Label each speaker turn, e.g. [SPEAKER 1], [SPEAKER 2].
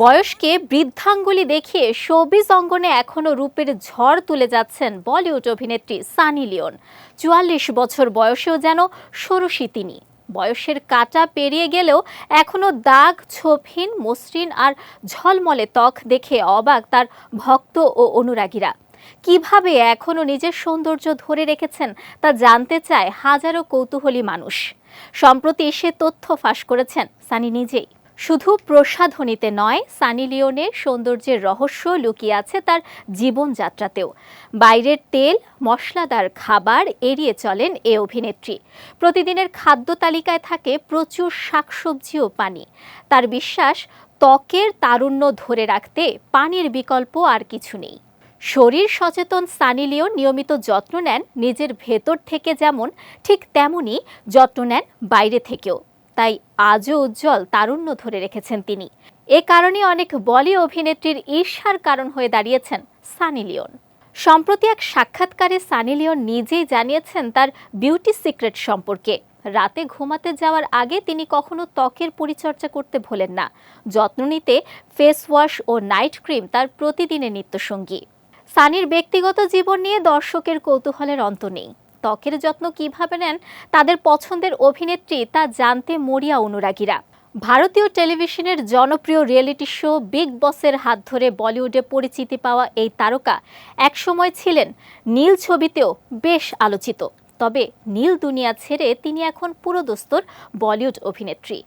[SPEAKER 1] বয়সকে বৃদ্ধাঙ্গুলি দেখিয়ে শোবিজ অঙ্গনে এখনও রূপের ঝড় তুলে যাচ্ছেন বলিউড অভিনেত্রী সানি লিওন। চুয়াল্লিশ বছর বয়সেও যেন ষোড়শী তিনি। বয়সের কাটা পেরিয়ে গেলেও এখনও দাগ, ছোপহীন, মসৃণ আর ঝলমলে ত্বক দেখে অবাক তার ভক্ত ও অনুরাগীরা। কীভাবে এখনও নিজের সৌন্দর্য ধরে রেখেছেন তা জানতে চায় হাজারো কৌতূহলী মানুষ। সম্প্রতি সে তথ্য ফাঁস করেছেন সানি নিজেই। শুধু প্রসাধনীতে নয়, সানি লিওনের সৌন্দর্যের রহস্য লুকিয়ে আছে তার জীবনযাত্রাতেও। বাইরের তেল, মশলাদার খাবার এড়িয়ে চলেন এ অভিনেত্রী। প্রতিদিনের খাদ্য তালিকায় থাকে প্রচুর শাকসবজি ও পানি। তার বিশ্বাস, ত্বকের তারুণ্য ধরে রাখতে পানির বিকল্প আর কিছু নেই। শরীর সচেতন সানি লিওন নিয়মিত যত্ন নেন নিজের ভেতর থেকে যেমন, ঠিক তেমনই যত্ন নেন বাইরে থেকেও। তাই আজও উজ্জ্বল তারুণ্য ধরে রেখেছেন তিনি। এ কারণে অনেক বলি অভিনেত্রীর ঈর্ষার কারণ হয়ে দাঁড়িয়েছেন সানি লিওন। সম্প্রতি এক সাক্ষাৎকারে সানি লিওন নিজেই জানিয়েছেন তার বিউটি সিক্রেট সম্পর্কে। রাতে ঘুমাতে যাওয়ার আগে তিনি কখনো ত্বকের পরিচর্যা করতে ভোলেন না। যত্ন নিতে ফেস ওয়াশ ও নাইট ক্রিম তার প্রতিদিনের নিত্যসঙ্গী। সানির ব্যক্তিগত জীবন নিয়ে দর্শকের কৌতূহলের অন্ত নেই। ত্বকের যত্ন কীভাবে নেন, তাদের পছন্দের অভিনেত্রী তা জানতে মরিয়া অনুরাগীরা। ভারতীয় টেলিভিশনের জনপ্রিয় রিয়েলিটি শো বিগ বসের হাত ধরে বলিউডে পরিচিতি পাওয়া এই তারকা একসময় ছিলেন নীল ছবিতেও বেশ আলোচিত। তবে নীল দুনিয়া ছেড়ে তিনি এখন পুরোদস্তুর বলিউড অভিনেত্রী।